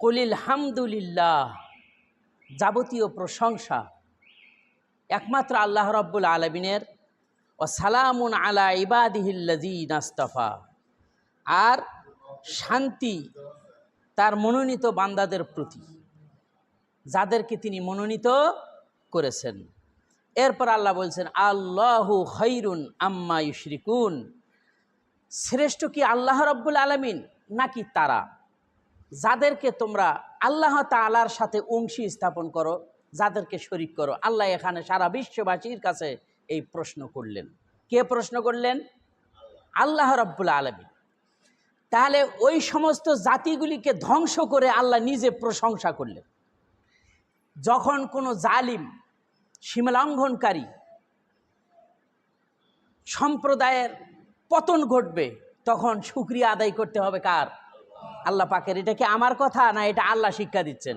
কলিল হামদুলিল্লাহ, যাবতীয় প্রশংসা। একমাত্র আল্লাহ রব্বুল আলমিনের। ও সালামুন আলা ইবাদিহিল্লাজি নাস্তফা আর শান্তি তার মনোনীত বান্দাদের প্রতি, যাদেরকে তিনি মনোনীত করেছেন। এরপর আল্লাহ বলছেন, আল্লাহু খৈরুন আম্মা ইউশরিকুন। শ্রেষ্ঠ কি আল্লাহ রব্বুল আলমিন নাকি তারা? যাদেরকে তোমরা আল্লাহ তালার সাথে অংশী স্থাপন করো, যাদেরকে শরিক করো, আল্লাহ এখানে সারা বিশ্ববাসীর কাছে এই প্রশ্ন করলেন। কে প্রশ্ন করলেন? আল্লাহ রব্বুল আলমিন। তাহলে ওই সমস্ত জাতিগুলিকে ধ্বংস করে আল্লাহ নিজে প্রশংসা করলেন। যখন কোনো জালিম, সীমালঙ্ঘনকারী সম্প্রদায়ের পতন ঘটবে, তখন শুক্রিয়া আদায় করতে হবে কার? আল্লাহ পাকের, এটা কি আমার কথা না এটা আল্লাহ শিক্ষা দিচ্ছেন?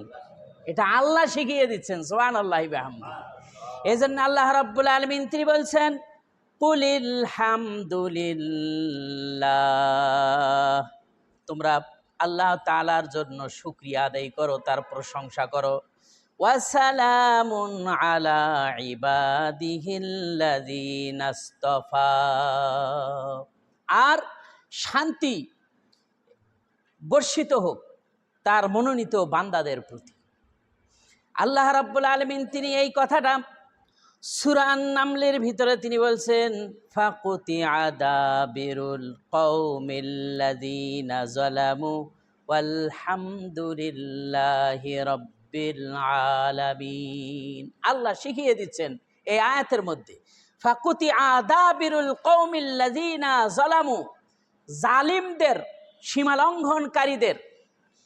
এটা আল্লাহ শিখিয়ে দিচ্ছেন সোহান আল্লাহ এই জন্য আল্লাহ রাব্বুল আলমিন তিনি বলছেন, কুলিল হামদুলিল্লাহ। তোমরা আল্লাহ তালার জন্য শুক্রিয়া আদায় করো, তার প্রশংসা করো। ওয়াসালামুন আলা ইবাদিহিল্লাযীনা আর শান্তি বর্ষিত হোক, তার মনোনীত বান্দাদের প্রতি। আল্লাহ রাব্বুল আলমিন তিনি এই কথাটা সুরান নামলের ভিতরে তিনি বলছেন ফাকুতি আদা বিরুল কৌমিল্লাদিনা জলামু ওয়ালহামদুলিল্লাহি রব্বিল আলামিন। আল্লাহ শিখিয়ে দিচ্ছেন এই আয়াতের মধ্যে ফাকুতি আদা বিরুল কৌমিল্লাদিনা জলামু জালিমদের সীমালঙ্ঘনকারীদের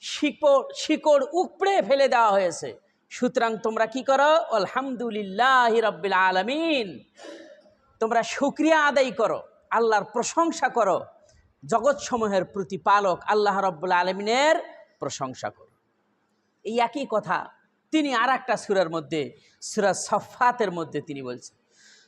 শিকড় শিকড় উপড়ে ফেলে দেওয়া হয়েছে। সুতরাং তোমরা কি করো? আলহামদুলিল্লাহ রব্বিল আলমিন। তোমরা শুক্রিয়া আদায় করো, আল্লাহর প্রশংসা করো, জগৎসমূহের প্রতিপালক আল্লাহ রব্বুল আলমিনের প্রশংসা করো। এই একই কথা তিনি আর একটা সুরের মধ্যে, সুরা সফাতের মধ্যে তিনি বলছেন।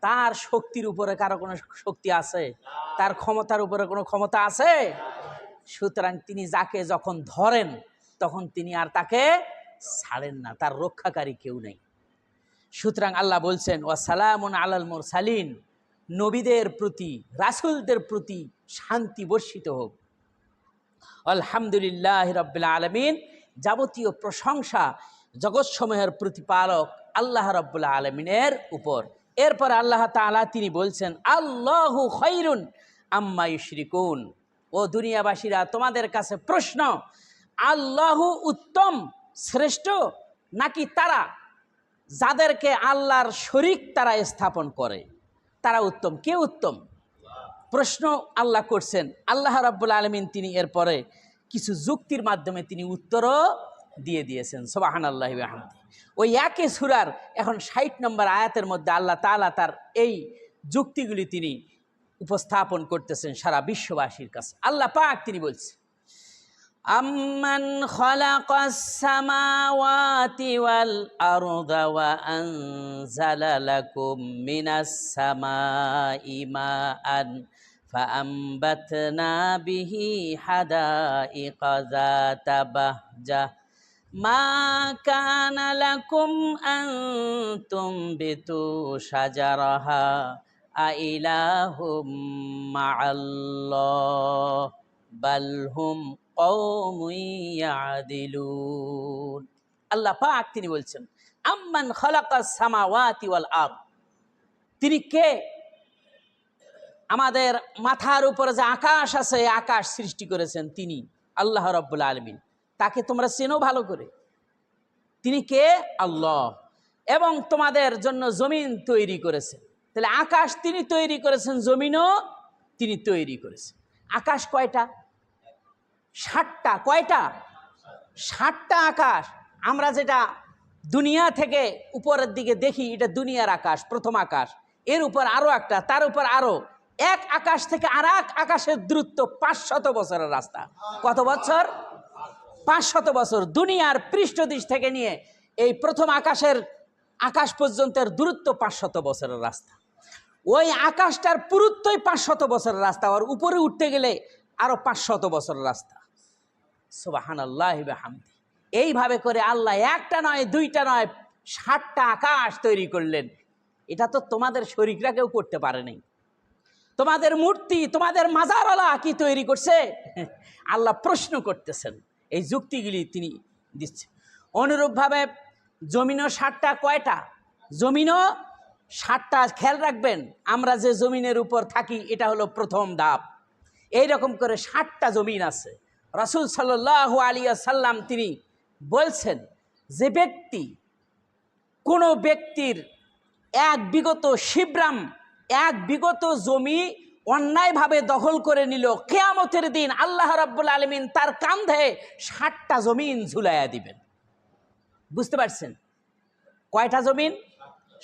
তার শক্তির উপরে কারও কোনো শক্তি আছে? তার ক্ষমতার উপরে কোনো ক্ষমতা আছে? সুতরাং তিনি যাকে যখন ধরেন, তখন তিনি আর তাকে ছাড়েন না, তার রক্ষাকারী কেউ নেই। সুতরাং আল্লাহ বলছেন ও সালামুন আলাল মোর সালিন নবীদের প্রতি, রাসুলদের প্রতি শান্তি বর্ষিত হোক। আলহামদুলিল্লাহ রব্বিল্লা আলমিন। যাবতীয় প্রশংসা জগৎসমূহের প্রতিপালক আল্লাহ রব্বুল্লা আলমিনের উপর। এরপর আল্লাহ তালা তিনি বলছেন, আল্লাহু খৈরুন আম্মা ইশরিকুন। ও দুনিয়াবাসীরা, তোমাদের কাছে প্রশ্ন, আল্লাহু উত্তম, শ্রেষ্ঠ নাকি তারা? যাদেরকে আল্লাহর শরিক তারা স্থাপন করে। তারা উত্তম। কে উত্তম? প্রশ্ন আল্লাহ করছেন। আল্লাহ রাব্বুল আলমিন তিনি এরপরে কিছু যুক্তির মাধ্যমে তিনি উত্তরও দিয়ে দিয়েছেন। সোবাহান আল্লাহ আহমদ ওই একই সুরার এখন ষাট নম্বর আয়াতের মধ্যে আল্লাহ তালা তার এই যুক্তিগুলি তিনি উপস্থাপন করতেছেন সারা বিশ্ববাসীর কাছে আল্লাহ পাক তিনি বলছেন আম্মান খলাকাস সামাওয়াতি ওয়াল আরদা ওয়া আনজালা লাকুম মিনাস সামাই মাআন فأنبتنا به حدائق ذات بهجة ما كان لكم أن تنبتوا شجرها أإله مع الله بل هم قوم يعدلون আল্লাহ পাক তিনি বলছেন আম্মান খালাকাস সামাওয়াতি ওয়াল আরদ তিনি কে আমাদের মাথার উপরে যে আকাশ আছে এই আকাশ সৃষ্টি করেছেন তিনি আল্লাহ রব্বুল আলমিন তাকে তোমরা চেনো ভালো করে। তিনি কে? আল্লাহ। এবং তোমাদের জন্য জমিন তৈরি করেছেন। তাহলে আকাশ তিনি তৈরি করেছেন, জমিনও তিনি তৈরি করেছেন। আকাশ কয়টা? ষাটটা। কয়টা? ষাটটা আকাশ। আমরা যেটা দুনিয়া থেকে উপরের দিকে দেখি, এটা দুনিয়ার আকাশ, প্রথম আকাশ। এর উপর আরও একটা, তার উপর আরও। এক আকাশ থেকে আর আকাশের দূরত্ব পাঁচশত বছরের রাস্তা। কত বছর? পাঁচশত বছর দুনিয়ার পৃষ্ঠদেশ থেকে নিয়ে এই প্রথম আকাশের আকাশ পর্যন্তের দূরত্ব পাঁচশত বছরের রাস্তা। ওই আকাশটার পুরুত্বই পাঁচশত বছরের রাস্তা, আর উপরে উঠতে গেলে আরও পাঁচশত বছরের রাস্তা। সুবাহান আল্লাহ হামদি এইভাবে করে আল্লাহ একটা নয়, দুইটা নয় ষাটটা আকাশ তৈরি করলেন। এটা তো তোমাদের শরীররা কেউ করতে পারে নাই। তোমাদের মূর্তি, তোমাদের মাজারওয়ালা কি তৈরি করছে? আল্লাহ প্রশ্ন করতেছেন। এই যুক্তিগুলি তিনি দিচ্ছেন। অনুরূপভাবে জমিনও ষাটটা কয়টা? জমিনও ষাটটা খেয়াল রাখবেন, আমরা যে জমিনের উপর থাকি, এটা হলো প্রথম ধাপ। এই রকম করে ষাটটা জমিন আছে। রাসুল সাল্লাহ আলিয়া সাল্লাম তিনি বলছেন, যে ব্যক্তি, কোনো ব্যক্তির এক বিগত শিবরাম, এক বিগত জমি অন্যায়ভাবে দখল করে নিল। কেয়ামতের দিন আল্লাহ রাব্বুল আলমিন তার কান্ধে ষাটটা জমিন ঝুলাইয়া দিবেন। বুঝতে পারছেন? কয়টা জমিন?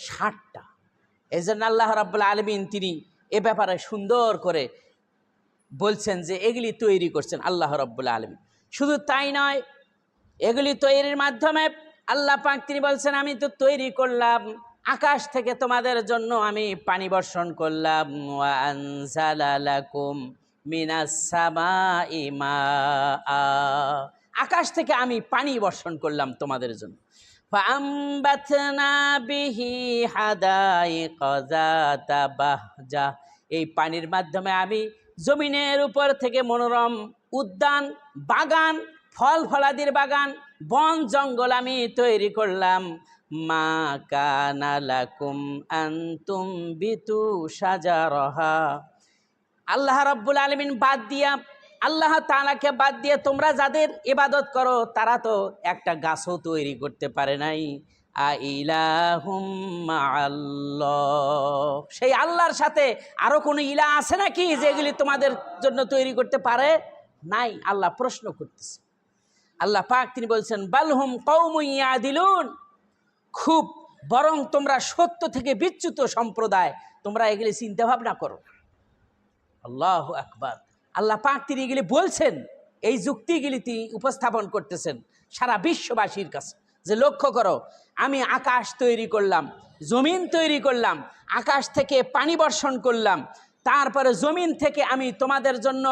ষাটটা এই জন্য আল্লাহ রাব্বুল আলমিন তিনি এ ব্যাপারে সুন্দর করে বলছেন যে, এগুলি তৈরি করছেন আল্লাহ রব্বুল আলমিন। শুধু তাই নয়, এগুলি তৈরির মাধ্যমে আল্লাহ পাক তিনি বলছেন, আমি তো তৈরি করলাম। আকাশ থেকে তোমাদের জন্য আমি পানি বর্ষণ করলাম। আকাশ থেকে আমি পানি বর্ষণ করলাম তোমাদের জন্য। এই পানির মাধ্যমে আমি জমিনের উপর থেকে মনোরম উদ্যান, বাগান ফল ফলাদির বাগান বন জঙ্গল আমি তৈরি করলাম। মা কানালাকুম আন্তুম বিতু সাজারহা আল্লাহ রাব্বুল আলমিন বাদ দিয়া, আল্লাহ তালাকে বাদ দিয়ে তোমরা যাদের ইবাদত করো, তারা তো একটা গাছও তৈরি করতে পারে নাই। আল্লাহ সেই আল্লাহর সাথে আরও কোনো ইলা আছে নাকি যেগুলি তোমাদের জন্য তৈরি করতে পারে? নাই, আল্লাহ প্রশ্ন করতেছে। আল্লাহ পাক তিনি বলছেন বালহুম কৌমইয়া দিলুন খুব বরং তোমরা সত্য থেকে বিচ্যুত সম্প্রদায়, তোমরা এগুলি চিন্তা ভাবনা করো। আল্লাহ আকবার। আল্লাহ পাক তিনি এগুলি বলছেন, এই যুক্তিগুলি তিনি উপস্থাপন করতেছেন সারা বিশ্ববাসীর কাছে। যে লক্ষ্য করো, আমি আকাশ তৈরি করলাম, জমিন তৈরি করলাম, আকাশ থেকে পানি বর্ষণ করলাম, তারপরে জমিন থেকে আমি তোমাদের জন্য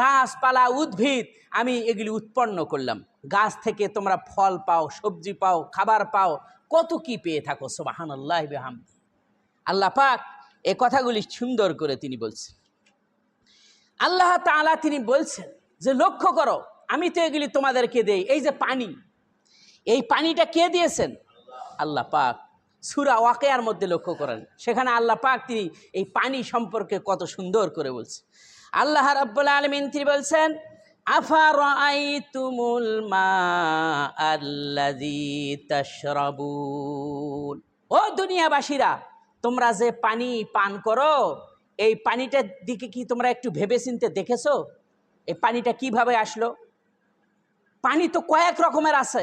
গাছপালা উদ্ভিদ, আমি এগুলি উৎপন্ন করলাম। গাছ থেকে তোমরা ফল পাও, সবজি পাও, খাবার পাও কত কি পেয়ে থাকো সোবাহান আল্লাহ হামদি আল্লাহ পাক এ কথাগুলি সুন্দর করে তিনি বলছেন। আল্লাহ তাআলা তিনি বলছেন যে, লক্ষ্য করো, আমি তো এগুলি তোমাদেরকে দেই, এই যে পানি, এই পানিটা কে দিয়েছেন? আল্লাহ পাক। সুরা ওয়াকেয়ার মধ্যে লক্ষ্য করেন, সেখানে আল্লাহ পাক তিনি এই পানি সম্পর্কে কত সুন্দর করে বলছেন। আল্লাহ রাব্বুল আলামিন তিনি বলছেন আফারাআইতুমুল মা আল্লাযী ও দুনিয়াবাসীরা, তোমরা যে পানি পান করো, এই পানিটার দিকে কি তোমরা একটু ভেবেচিন্তে দেখেছ? এই পানিটা কীভাবে আসলো? পানি তো কয়েক রকমের আছে।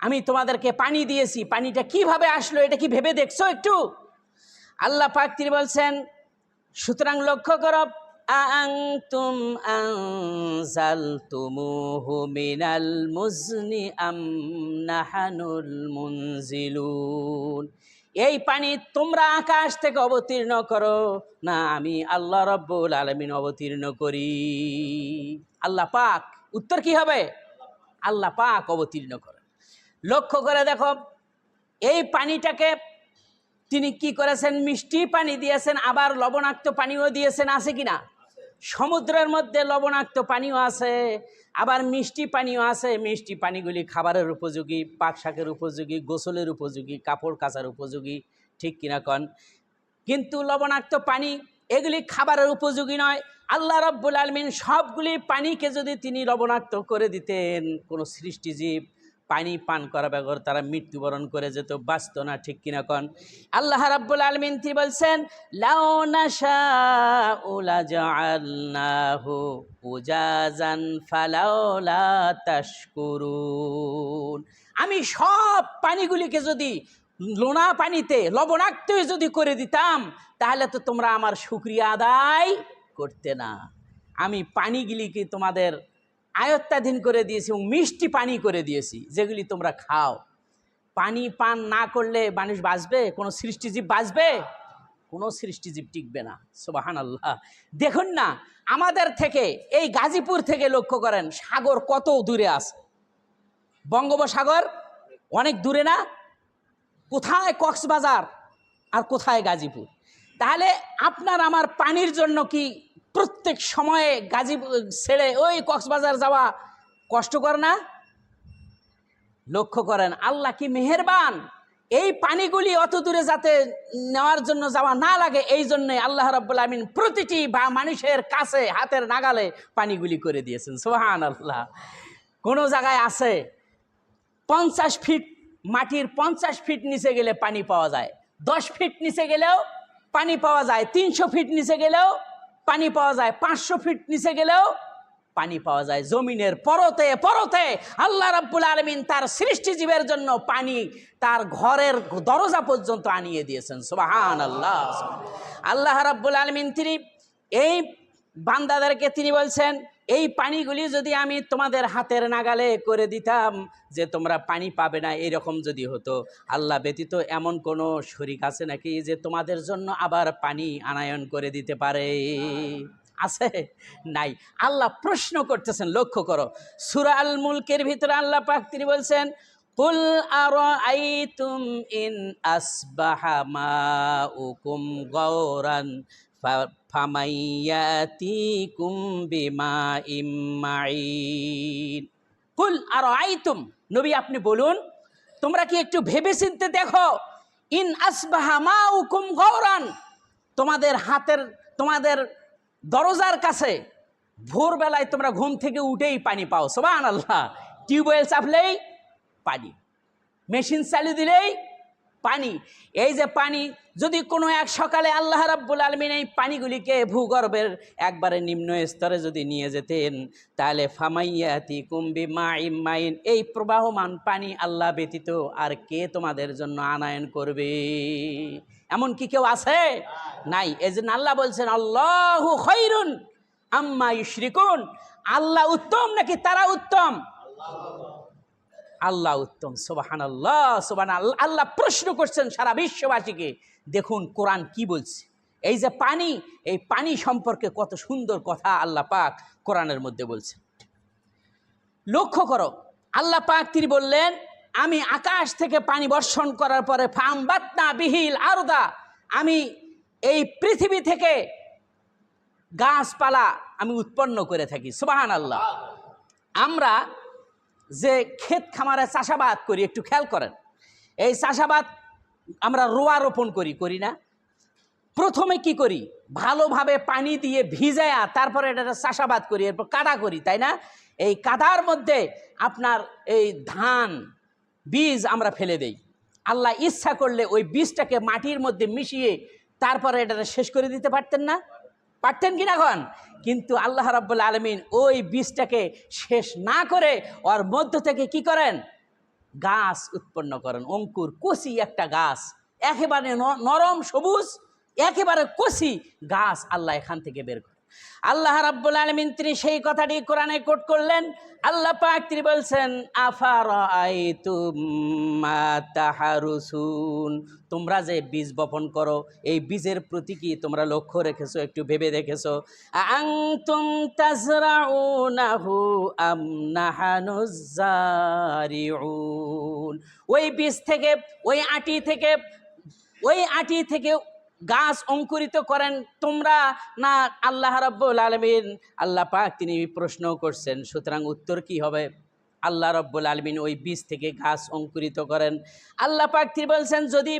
আমি তোমাদেরকে পানি দিয়েছি, পানিটা কীভাবে আসলো এটা কি ভেবে দেখছ একটু? আল্লাহ পাক তিনি বলছেন, সুতরাং লক্ষ্য করো আংতুম আনজালতুমুহু মিনাল মুজনি আম নাহানুল মুনজিলুন এই পানি তোমরা আকাশ থেকে অবতীর্ণ করো। না, আমি আল্লাহ রব্বুল আলমিন অবতীর্ণ করি। আল্লাহ পাক, উত্তর কি হবে? আল্লাহ পাক অবতীর্ণ করেন। লক্ষ্য করে দেখো, এই পানিটাকে তিনি কি করেছেন? মিষ্টি পানি দিয়েছেন, আবার লবণাক্ত পানিও দিয়েছেন, আছে কি না সমুদ্রের মধ্যে লবণাক্ত পানিও আছে, আবার মিষ্টি পানিও আছে। মিষ্টি পানিগুলি খাবারের উপযোগী, পাক শাকের উপযোগী, গোসলের উপযোগী, কাপড় কাচার উপযোগী, ঠিক কিনা কন? কিন্তু লবণাক্ত পানি, এগুলি খাবারের উপযোগী নয়। আল্লাহ রব্বুল আলমিন সবগুলি পানিকে যদি তিনি লবণাক্ত করে দিতেন, কোনো সৃষ্টিজীব পানি পান করা বেগর তারা মৃত্যুবরণ করে যেত, বাঁচত না, ঠিক কিনা কন? আল্লাহ রাব্বুল আলমিন তিনি বলছেন? আমি সব পানিগুলিকে যদি লোনা পানিতে, লবণাক্ত যদি করে দিতাম, তাহলে তো তোমরা আমার শুক্রিয়া আদায় করতে না। আমি পানিগুলিকে তোমাদের আয়ত্তাধীন করে দিয়েছি এবং মিষ্টি পানি করে দিয়েছি, যেগুলি তোমরা খাও। পানি পান না করলে মানুষ বাঁচবে? কোনো সৃষ্টিজীব বাঁচবে? কোনো সৃষ্টিজীব টিকবে না। সোবাহান আল্লাহ দেখুন না, আমাদের থেকে, এই গাজীপুর থেকে লক্ষ্য করেন, সাগর কত দূরে আছে। বঙ্গোপসাগর অনেক দূরে না? কোথায় কক্সবাজার আর কোথায় গাজীপুর? তাহলে আপনার আমার পানির জন্য কি প্রত্যেক সময়ে গাজীপুর ছেড়ে ওই কক্সবাজার যাওয়া কষ্টকর না? লক্ষ্য করেন, আল্লাহ কি মেহেরবান? এই পানিগুলি অত দূরে যাতে নেওয়ার জন্য যাওয়া না লাগে, এই জন্যে আল্লাহ রাব্বুল আমিন প্রতিটি বা মানুষের কাছে হাতের নাগালে পানিগুলি করে দিয়েছেন। সোহান আল্লাহ কোনো জায়গায় আছে? পঞ্চাশ ফিট মাটির পঞ্চাশ ফিট নিচে গেলে পানি পাওয়া যায়। দশ ফিট নিচে গেলেও পানি পাওয়া যায়। তিনশো ফিট নিচে গেলেও পানি পাওয়া যায় পাঁচশো ফিট নিচে গেলেও পানি পাওয়া যায়। জমিনের পরতে পরতে আল্লাহ রাব্বুল আলমিন তার সৃষ্টিজীবের জন্য পানি তার ঘরের দরজা পর্যন্ত আনিয়ে দিয়েছেন। সুবাহান আল্লাহ আল্লাহ রাব্বুল আলমিন তিনি এই বান্দাদেরকে তিনি বলছেন এই পানিগুলি যদি আমি তোমাদের হাতের নাগালে করে দিতাম যে তোমরা পানি পাবে না, এরকম যদি হতো। আল্লাহ ব্যতীত এমন কোনো শরিক আছে নাকি যে তোমাদের জন্য আবার পানি আনায়ন করে দিতে পারে? আছে? নাই। আল্লাহ প্রশ্ন করতেছেন, লক্ষ্য করো। সুরাল মুলকের ভিতরে আল্লাহ পাক তিনি বলছেন আর আইতুম ইন আসবাহা মাউকুম গৌরান ফামাইয়াতিকুম বিমা ইম্মাইন কুল আর আইতুম নবী আপনি বলুন, তোমরা কি একটু ভেবে চিনতে দেখো, ইন আসবাহা মাউকুম গৌরান, তোমাদের হাতের, তোমাদের দরজার কাছে ভোরবেলায় তোমরা ঘুম থেকে উঠেই পানি পাও সোবান আল্লাহ টিউবওয়েল চাপলেই পানি। মেশিন চালু দিলেই পানি। এই যে পানি, যদি কোনো এক সকালে আল্লাহ রাব্বুল আলমিন এই পানিগুলিকে ভূগর্ভের একবারে নিম্ন স্তরে যদি নিয়ে যেতেন, তাহলে ফামাইয়াতি কুম্বি মাইম মাইন, এই প্রবাহমান পানি আল্লাহ ব্যতীত আর কে তোমাদের জন্য আনায়ন করবে? এমন কি কেউ আছে? নাই। এই জন্য আল্লাহ বলছেন, আল্লাহ খৈরুন আম্মা ইশরিকুন। আল্লাহ উত্তম নাকি তারা উত্তম? আল্লাহ উত্তম সোবাহান আল্লাহ সোবান আল্লাহ আল্লাহ প্রশ্ন করছেন সারা বিশ্ববাসীকে, দেখুন কোরআন কি বলছে। এই যে পানি, এই পানি সম্পর্কে কত সুন্দর কথা আল্লাহ পাক কোরআনের মধ্যে বলছেন। লক্ষ্য করো, আল্লাহ পাক তিনি বললেন, আমি আকাশ থেকে পানি বর্ষণ করার পরে ফাম বাতনা বিহিল আরদা, আমি এই পৃথিবী থেকে গাছপালা আমি উৎপন্ন করে থাকি সুবাহান আল্লাহ আমরা যে ক্ষেত খামারে চাষাবাদ করি, একটু খেয়াল করেন। এই চাষাবাদ আমরা রোয়া রোপণ করি করি না। প্রথমে কি করি? ভালোভাবে পানি দিয়ে ভিজায়া তারপরে এটা চাষাবাদ করি, এরপর কাদা করি, তাই না? এই কাদার মধ্যে আপনার এই ধান, বীজ আমরা ফেলে দেই। আল্লাহ ইচ্ছা করলে ওই বীজটাকে মাটির মধ্যে মিশিয়ে তারপরে এটা শেষ করে দিতে পারতেন না। পারতেন কি না এখন? কিন্তু আল্লাহ রাব্বুল আলমিন ওই বীজটাকে শেষ না করে ওর মধ্য থেকে কি করেন? গাছ উৎপন্ন করেন। অঙ্কুর, কচি একটা গাছ, একেবারে নরম, সবুজ, একেবারে কষি গাছ আল্লাহ এখান থেকে বের করে আল্লাহ রাব্বুল আলমিন তিনি সেই কথাটি কোরআনে কোট করলেন। আল্লাহ পাক তিনি বলছেন আফার আই তাহারুসুন? তোমরা যে বীজ বপন করো, এই বীজের প্রতি কি তোমরা লক্ষ্য রেখেছো, একটু ভেবে দেখেছ? আংতুম তাজরাউনাহু আম ওই বীজ থেকে, ওই আটি থেকে, ওই আটি থেকে গাছ অঙ্কুরিত করেন, তোমরা না আল্লাহ রব্বুল আলমিন? আল্লাহ পাক তিনি প্রশ্ন করছেন, সুতরাং উত্তর কি হবে? আল্লাহ রব্বুল আলমিন ওই বীজ থেকে গাছ অঙ্কুরিত করেন। আল্লাহ পাক তিনি বলছেন, যদি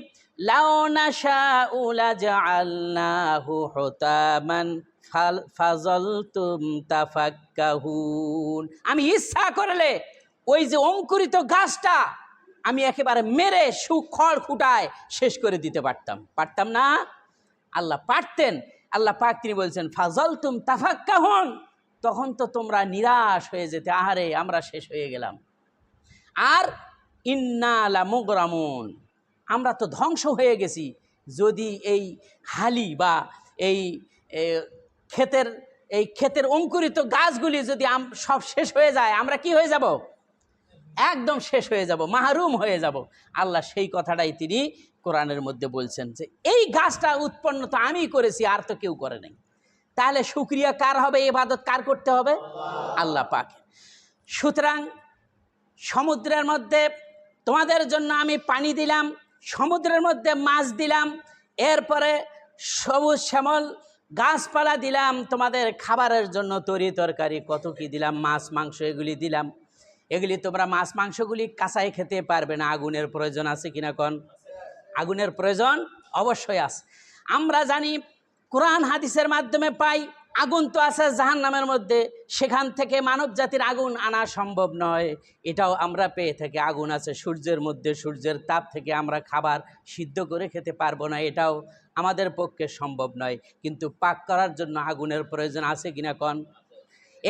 আমি ইচ্ছা করলে ওই যে অঙ্কুরিত গাছটা আমি একেবারে মেরে সুখড় খুঁটায় শেষ করে দিতে পারতাম। পারতাম না? আল্লাহ পারতেন। আল্লাহ পাক তিনি বলছেন ফাজল তুম তাফাক্কা হন তখন তো তোমরা নিরাশ হয়ে যেতে। আহারে, আমরা শেষ হয়ে গেলাম। আর ইন্নালা মুগরামুন আমরা তো ধ্বংস হয়ে গেছি। যদি এই হালি বা এই ক্ষেতের এই ক্ষেতের অঙ্কুরিত গাছগুলি যদি সব শেষ হয়ে যায়, আমরা কি হয়ে যাব? একদম শেষ হয়ে যাব, মাহরুম হয়ে যাব। আল্লাহ সেই কথাটাই তিনি কোরআনের মধ্যে বলছেন যে, এই গাছটা উৎপন্ন তো আমি করেছি, আর তো কেউ করে নাই। তাহলে শুক্রিয়া কার হবে, এবাদত কার করতে হবে? আল্লাহ পাকে। সুতরাং সমুদ্রের মধ্যে তোমাদের জন্য আমি পানি দিলাম, সমুদ্রের মধ্যে মাছ দিলাম, এরপরে সবুজ শ্যামল গাছপালা দিলাম, তোমাদের খাবারের জন্য তরি তরকারি, কত কি দিলাম, মাছ, মাংস, এগুলি দিলাম। এগুলি তোমরা মাছ মাংসগুলি কাঁচাই খেতে পারবে না। আগুনের প্রয়োজন আছে কিনা কন? আগুনের প্রয়োজন অবশ্যই আছে। আমরা জানি, কোরআন হাদিসের মাধ্যমে পাই, আগুন তো আছে জাহান নামের মধ্যে, সেখান থেকে মানব জাতির আগুন আনা সম্ভব নয়। এটাও আমরা পেয়ে থাকি। আগুন আছে সূর্যের মধ্যে, সূর্যের তাপ থেকে আমরা খাবার সিদ্ধ করে খেতে পারব না। এটাও আমাদের পক্ষে সম্ভব নয়। কিন্তু পাক করার জন্য আগুনের প্রয়োজন আছে কিনা কন?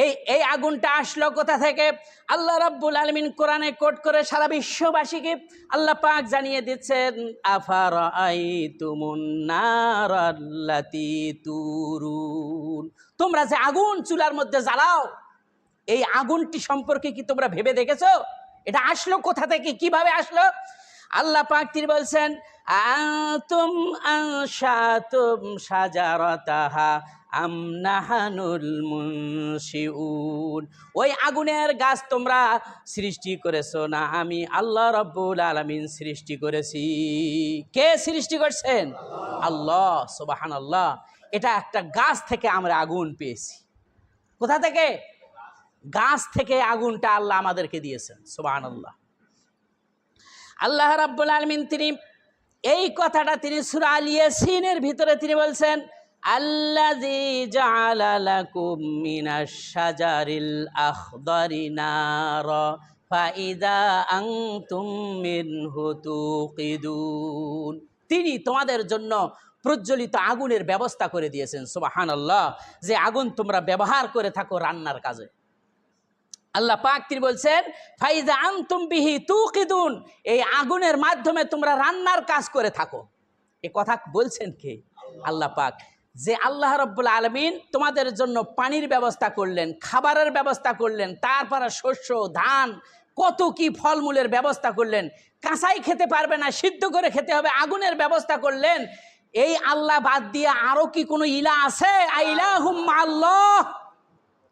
এই এই আগুনটা আসলো কোথা থেকে? আল্লাহ রাব্বুল আলমিন কোরআনে কোট করে সারা বিশ্ববাসীকে আল্লাহ পাক জানিয়ে দিচ্ছেন আফার আই তুমুন্নারাল্লাতি তুরুন। তোমরা যে আগুন চুলার মধ্যে জ্বালাও, এই আগুনটি সম্পর্কে কি তোমরা ভেবে দেখেছ? এটা আসলো কোথা থেকে? কীভাবে আসলো? আল্লাহ পাক তিনি বলছেন আতুম আনশাতুম সাজারাতাহা আম নাহানুল মুনশিউন। ওই আগুনের গাছ তোমরা সৃষ্টি করেছ না, আমি আল্লাহ রব্বুল আলমিন সৃষ্টি করেছি। কে সৃষ্টি করছেন? আল্লাহ সুবাহান আল্লাহ এটা একটা গাছ থেকে আমরা আগুন পেয়েছি। কোথা থেকে? গাছ থেকে আগুনটা আল্লাহ আমাদেরকে দিয়েছেন সুবাহান আল্লাহ আল্লাহ রাব্বুল আলমিন তিনি এই কথাটা তিনি সুরা ইয়াসিনের ভিতরে তিনি বলছেন তিনি তোমাদের জন্য প্রজ্বলিত আগুনের ব্যবস্থা করে দিয়েছেন, সুবহানাল্লাহ, যে আগুন তোমরা ব্যবহার করে থাকো রান্নার কাজে। আল্লাহ পাক তিনি বলছেন, ফাইজা আনতুম বিহি তুকিদুন এই আগুনের মাধ্যমে তোমরা রান্নার কাজ করে থাকো। এ কথা বলছেন কে? আল্লাহ পাক। যে আল্লাহ রব্বুল আলমিন তোমাদের জন্য পানির ব্যবস্থা করলেন, খাবারের ব্যবস্থা করলেন, তারপরে শস্য, ধান, কত কি ফলমূলের ব্যবস্থা করলেন, কাঁচাই খেতে পারবে না, সিদ্ধ করে খেতে হবে, আগুনের ব্যবস্থা করলেন, এই আল্লাহ বাদ দিয়ে আরও কি কোনো ইলা আছে? আইলা হুম আল্লাহ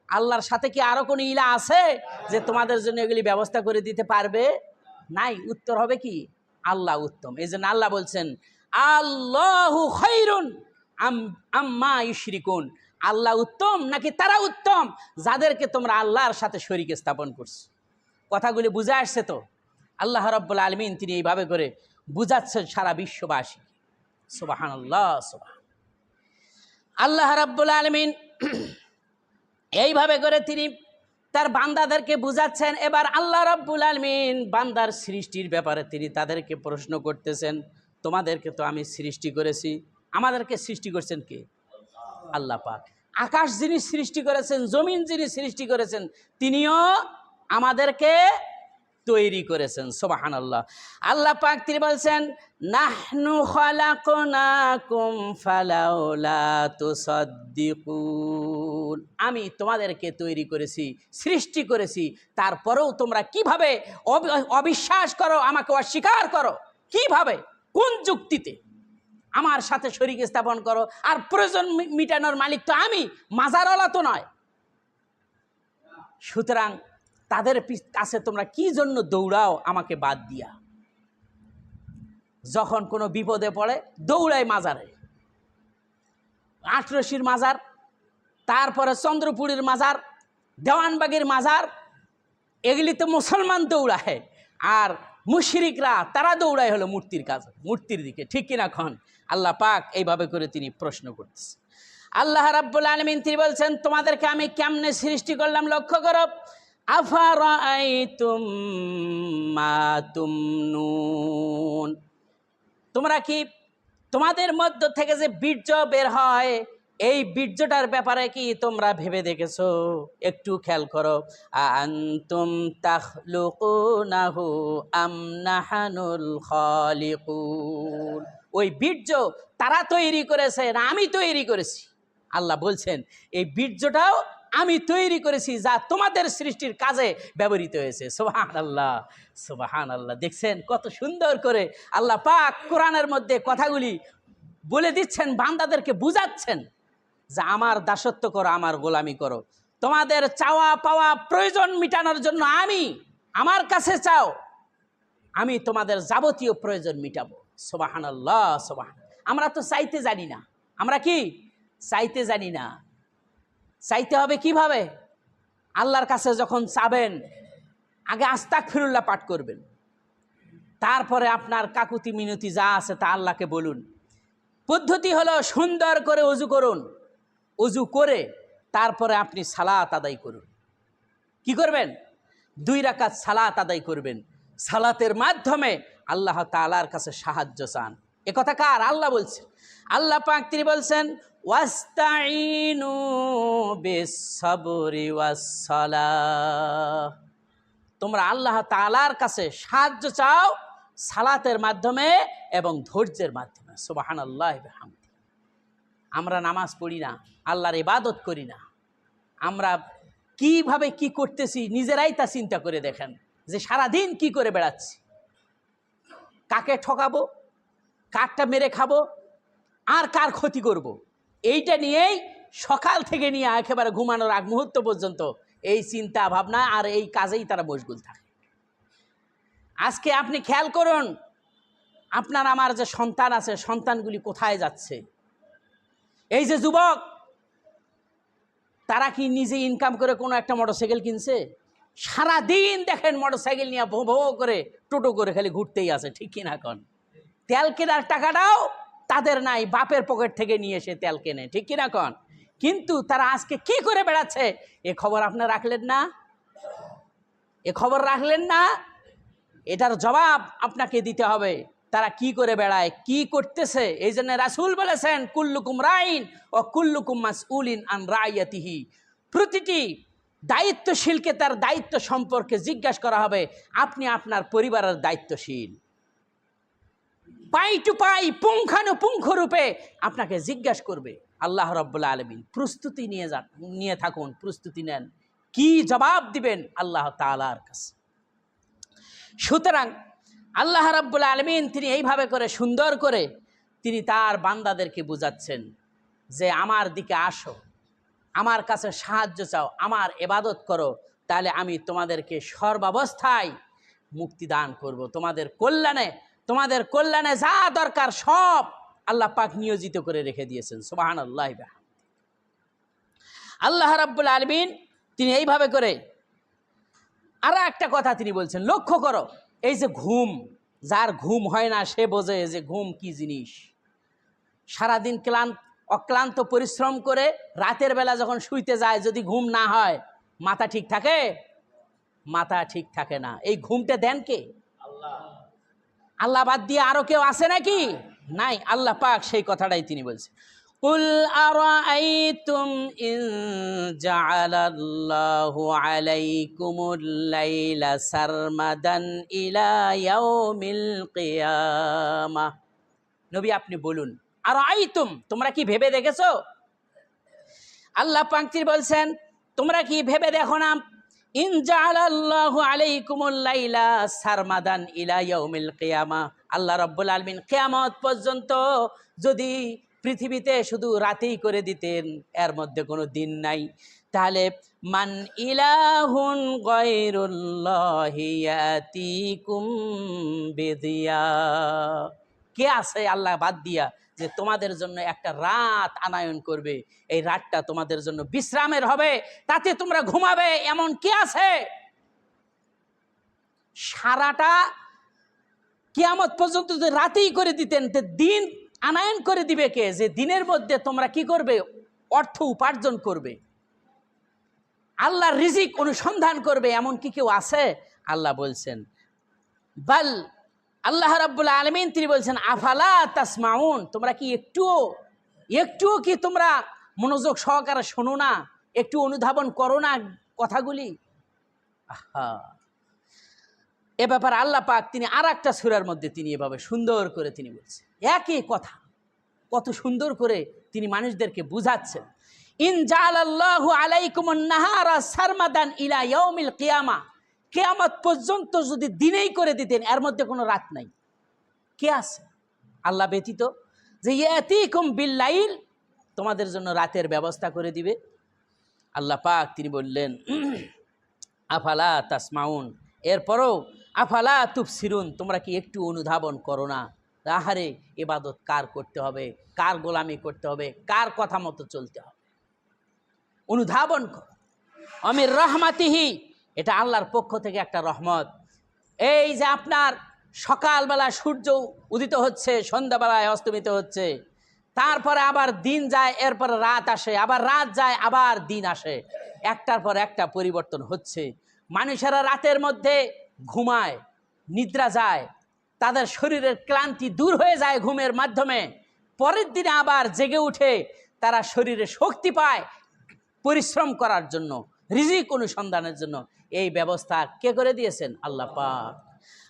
আল্লাহর সাথে কি আরও কোনো ইলা আছে যে তোমাদের জন্য এগুলি ব্যবস্থা করে দিতে পারবে? নাই, উত্তর হবে কি? আল্লাহ উত্তম। এই জন্য আল্লাহ বলছেন, আল্লাহু খৈরুন আম্মা ইশরিকুন আল্লাহ উত্তম নাকি তারা উত্তম? যাদেরকে তোমরা আল্লাহর সাথে শরীকে স্থাপন করছ। কথাগুলি বুঝে আসছে তো? আল্লাহ রব্বুল আলমিন তিনি এইভাবে করে বুঝাচ্ছেন সারা বিশ্ববাসী সুবাহান। আল্লাহ সুবাহ আল্লাহ রাব্বুল আলমিন এইভাবে করে তিনি তার বান্দাদেরকে বুঝাচ্ছেন। এবার আল্লাহ রব্বুল আলমিন বান্দার সৃষ্টির ব্যাপারে তিনি তাদেরকে প্রশ্ন করতেছেন, তোমাদেরকে তো আমি সৃষ্টি করেছি, আমাদেরকে সৃষ্টি করছেন কে? আল্লাহ পাক। আকাশ যিনি সৃষ্টি করেছেন, জমিন যিনি সৃষ্টি করেছেন, তিনিও আমাদেরকে তৈরি করেছেন সোবাহান আল্লাহ আল্লাহ পাক তিনি বলছেন, নাহনু আমি তোমাদেরকে তৈরি করেছি, সৃষ্টি করেছি, তারপরেও তোমরা কীভাবে অবিশ্বাস করো, আমাকে অস্বীকার করো? কীভাবে? কোন যুক্তিতে? আমার সাথে শরীর স্থাপন করো, আর প্রয়োজন মিটানোর মালিক তো আমি, মাজারওয়ালা তো নয়। সুতরাং তাদের কাছে তোমরা কি জন্য দৌড়াও, আমাকে বাদ দিয়া। যখন কোনো বিপদে পড়ে, দৌড়ায় মাজারে। আটরশির মাজার, তারপরে চন্দ্রপুরীর মাজার, দেওয়ানবাগের মাজার, এগুলিতে মুসলমান দৌড়ায়, আর মুশরিকরা, তারা দৌড়ায় হলো মূর্তির কাজ, মূর্তির দিকে। ঠিক কিনা খন? আল্লাহ পাক এইভাবে করে তিনি প্রশ্ন করতেছে। আল্লাহ রাব্বুল আলমিন তিনি বলছেন, তোমাদেরকে আমি কেমনে সৃষ্টি করলাম, লক্ষ্য করো। তোমরা কি তোমাদের মধ্য থেকে যে বীর্য বের হয়, এই বীর্যটার ব্যাপারে কি তোমরা ভেবে দেখেছ? একটু খেয়াল করো। আন্তুম তাখলুকুনাহু আম নাহানুল খালিকুন। ওই বীর্য তারা তৈরি করেছে না আমি তৈরি করেছি। আল্লাহ বলছেন, এই বীর্যটাও আমি তৈরি করেছি যা তোমাদের সৃষ্টির কাজে ব্যবহৃত হয়েছে। সোহান আল্লাহ সোবাহান আল্লাহ দেখছেন কত সুন্দর করে আল্লাহ পাক কোরআনের মধ্যে কথাগুলি বলে দিচ্ছেন, বান্দাদেরকে বুঝাচ্ছেন যে আমার দাসত্ব করো, আমার গোলামি করো। তোমাদের চাওয়া পাওয়া প্রয়োজন মিটানোর জন্য আমি আমার কাছে চাও, আমি তোমাদের যাবতীয় প্রয়োজন মিটাবো। সোবাহান আল্লাহ সোবাহান আমরা তো চাইতে জানি না। আমরা কি? চাইতে জানি না। চাইতে হবে কীভাবে? আল্লাহর কাছে যখন চাবেন, আগে আস্তাক ফিরুল্লাহ পাঠ করবেন। তারপরে আপনার কাকুতি মিনতি যা আছে তা আল্লাহকে বলুন। পদ্ধতি হলো সুন্দর করে অজু করুন। অজু করে তারপরে আপনি সালাত আদায় করুন। কি করবেন? দুই রাকাত সালাত আদায় করবেন। সালাতের মাধ্যমে আল্লাহ তালার কাছে সাহায্য চান। এ কথা কার? আল্লাহ বলছেন। আল্লাহ পাক তিনি বলছেন ওয়াস্তাইনু বিসসাবরি ওয়াসসালাহ। তোমরা আল্লাহ তালার কাছে সাহায্য চাও সালাতের মাধ্যমে এবং ধৈর্যের মাধ্যমে। সুবাহান আল্লাহ আমরা নামাজ পড়ি না, আল্লাহর ইবাদত করি না। আমরা কীভাবে কি করতেছি নিজেরাই তা চিন্তা করে দেখেন যে সারাদিন কি করে বেড়াচ্ছি। কাকে ঠকাবো, কারটা মেরে খাব, আর কার ক্ষতি করব। এইটা নিয়েই সকাল থেকে নিয়ে একেবারে ঘুমানোর আগ মুহূর্ত পর্যন্ত এই চিন্তা ভাবনা আর এই কাজেই তারা মশগুল থাকে। আজকে আপনি খেয়াল করুন, আপনার আমার যে সন্তান আছে, সন্তানগুলি কোথায় যাচ্ছে? এই যে যুবক, তারা কি নিজে ইনকাম করে কোনো একটা মোটরসাইকেল কিনছে? সারাদিন দেখেন মোটরসাইকেল নিয়ে ভো ভো করে, টোটো করে খালি ঘুরতেই আছে, ঠিক কিনা কন? তেল কেনার টাকাটাও তাদের নাই, বাপের পকেট থেকে নিয়ে এসে তেল কেনে, ঠিক কিনা কন? কিন্তু তারা আজকে কি করে বেড়াচ্ছে? এ খবর আপনার রাখলেন না? এ খবর রাখলেন না? এটার জবাব আপনাকে দিতে হবে। তারা কি করে বেড়ায়, কি করতেছে? এই জন্য রাসুল বলেছেন, কুল্লুকুম রাইন ও কুল্লুকুম মাস উলিন আন রায়াতিহি প্রতিটি দায়িত্বশীলকে তার দায়িত্ব সম্পর্কে জিজ্ঞাসা করা হবে, আপনি আপনার পরিবারের দায়িত্বশীল। পাই টু পাই পুঙ্খানুপুঙ্খ রূপে আপনাকে জিজ্ঞাসা করবে, আল্লাহ রব্বুল্লা আলমিন, প্রস্তুতি নিয়ে যান নিয়ে থাকুন, প্রস্তুতি নেন। কি জবাব দিবেন আল্লাহ তালার কাছে? সুতরাং আল্লাহ রাব্বুল আলমিন তিনি এইভাবে করে সুন্দর করে তিনি তার বান্দাদেরকে বুঝাচ্ছেন যে, আমার দিকে আসো, আমার কাছে সাহায্য চাও, আমার এবাদত করো, তাহলে আমি তোমাদেরকে সর্বাবস্থায় মুক্তি দান করব। তোমাদের কল্যাণে তোমাদের কল্যাণে যা দরকার সব আল্লাহ পাক নিয়োজিত করে রেখে দিয়েছেন। সুবাহান আল্লাহ আল্লাহ রাব্বুল আলমিন তিনি এইভাবে করে আরও একটা কথা তিনি বলছেন, লক্ষ্য করো, এই যে ঘুম, যার ঘুম হয় না, সে বোঝে যে ঘুম কি জিনিস। সারাদিন ক্লান্ত, অক্লান্ত পরিশ্রম করে রাতের বেলা যখন শুইতে যায়, যদি ঘুম না হয়, মাথা ঠিক থাকে? মাথা ঠিক থাকে না। এই ঘুমটা দেন কে? আল্লাহ। বাদ দিয়ে আরো কেউ আছে নাকি নাই আল্লাহ পাক সেই কথাটাই তিনি বলছেন قل أرأيتم إن جعل الله عليكم الليل سرمدا إلى يوم القيامة নবী আপনি বলুন আর আইতুম তোমরা কি ভেবে দেখেছো আল্লাহ পাঙ্কির বলছেন তোমরা কি ভেবে দেখো না আল্লাহ রাব্বুল আলামিন কিয়ামত পর্যন্ত যদি পৃথিবীতে শুধু রাতেই করে দিতেন, এর মধ্যে কোনো দিন নাই। তাহলে মান ইলাহুন গায়রুল্লাহি ইয়াতিকুম বিদিয়া। কে আছে আল্লাহ বাদ দিয়া যে তোমাদের জন্য একটা রাত আনায়ন করবে। এই রাতটা তোমাদের জন্য বিশ্রামের হবে। তাতে তোমরা ঘুমাবে এমন কে আছে? সারাটা কিয়ামত পর্যন্ত যদি রাতেই করে দিতেন, তো দিন আনায়ন করে দিবে কে? যে দিনের মধ্যে তোমরা কি করবে? অর্থ উপার্জন করবে। আল্লাহর রিজিক অনুসন্ধান করবে। এমন কি কেউ আছে? আল্লাহ বলছেন, বাল আল্লাহ রাব্বুল আলমিন তিনি বলছেন, আফালা তাসমাউন? তোমরা কি একটুও একটুও কি তোমরা মনোযোগ সহকারে শোনো না? একটু অনুধাবন করো না কথাগুলি? এ ব্যাপারে আল্লাহ পাক তিনি আর একটা সুরার মধ্যে তিনি এভাবে সুন্দর করে তিনি বলছেন। একই কথা, কত সুন্দর করে তিনি মানুষদেরকে বুঝাচ্ছেন। ইন জালাল্লাহু আলাইকুম নাহারা সারমাদান ইলা ইয়াউমিল কিয়ামা। কিয়ামত পর্যন্ত যদি দিনেই করে দিতেন, এর মধ্যে কোনো রাত নাই। কে আছে? আল্লাহ ব্যতীত যে ইয়াতিকুম বিল্লাইল, তোমাদের জন্য রাতের ব্যবস্থা করে দিবে। আল্লাহ পাক তিনি বললেন, আফালা তাসমাউন, এরপরও আফালা তুফসিরুন তোমরা কি একটু অনুধাবন করো না? আহারে এবাদত কার করতে হবে? কার গোলামি করতে হবে? কার কথা মতো চলতে হবে? অনুধাবন করো। আমির রহমাতিহি এটা আল্লাহর পক্ষ থেকে একটা রহমত। এই যে আপনার সকালবেলা সূর্য উদিত হচ্ছে, সন্ধ্যাবেলায় অস্তমিত হচ্ছে, তারপরে আবার দিন যায়, এরপর রাত আসে, আবার রাত যায়, আবার দিন আসে। একটার পর একটা পরিবর্তন হচ্ছে। মানুষেরা রাতের মধ্যে ঘুমায়, নিদ্রা যায়, তাদের শরীরের ক্লান্তি দূর হয়ে যায় ঘুমের মাধ্যমে। পরের দিনে আবার জেগে উঠে তারা শরীরে শক্তি পায় পরিশ্রম করার জন্য, রিজিক অনুসন্ধানের জন্য। এই ব্যবস্থা কে করে দিয়েছেন? আল্লাহ পাক।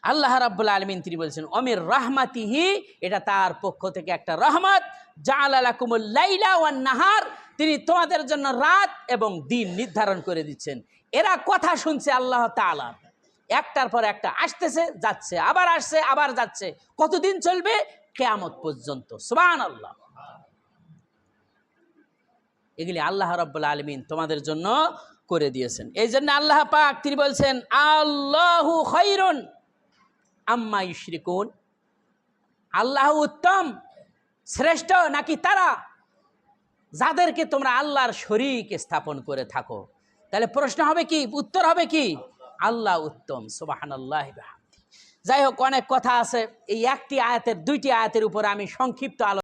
আল্লাহ রাব্বুল আলমিন তিনি বলছেন, অমির রাহমাতিহি এটা তার পক্ষ থেকে একটা রহমত। জালালাকুমুল লাইলা ওয়ান নাহার, তিনি তোমাদের জন্য রাত এবং দিন নির্ধারণ করে দিচ্ছেন। এরা কথা শুনছে আল্লাহ তাআলা। একটার পর একটা আসতেছে, যাচ্ছে, আবার আসছে, আবার যাচ্ছে। কতদিন চলবে? কেয়ামত পর্যন্ত। সুবহান আল্লাহ এগুলি আল্লাহ রব্বুল আলমিন তোমাদের জন্য করে দিয়েছেন। এই জন্য আল্লাহ পাক তিনি বলছেন, আল্লাহু খৈরুন আম্মা ইশরিকুন। আল্লাহ উত্তম, শ্রেষ্ঠ নাকি তারা? যাদেরকে তোমরা আল্লাহর শরিক স্থাপন করে থাকো। তাহলে প্রশ্ন হবে কি? উত্তর হবে কি? আল্লাহ উত্তম সুবাহান আল্লাহ যাই হোক, অনেক কথা আছে। এই একটি আয়াতের, দুইটি আয়াতের উপরে আমি সংক্ষিপ্ত আলো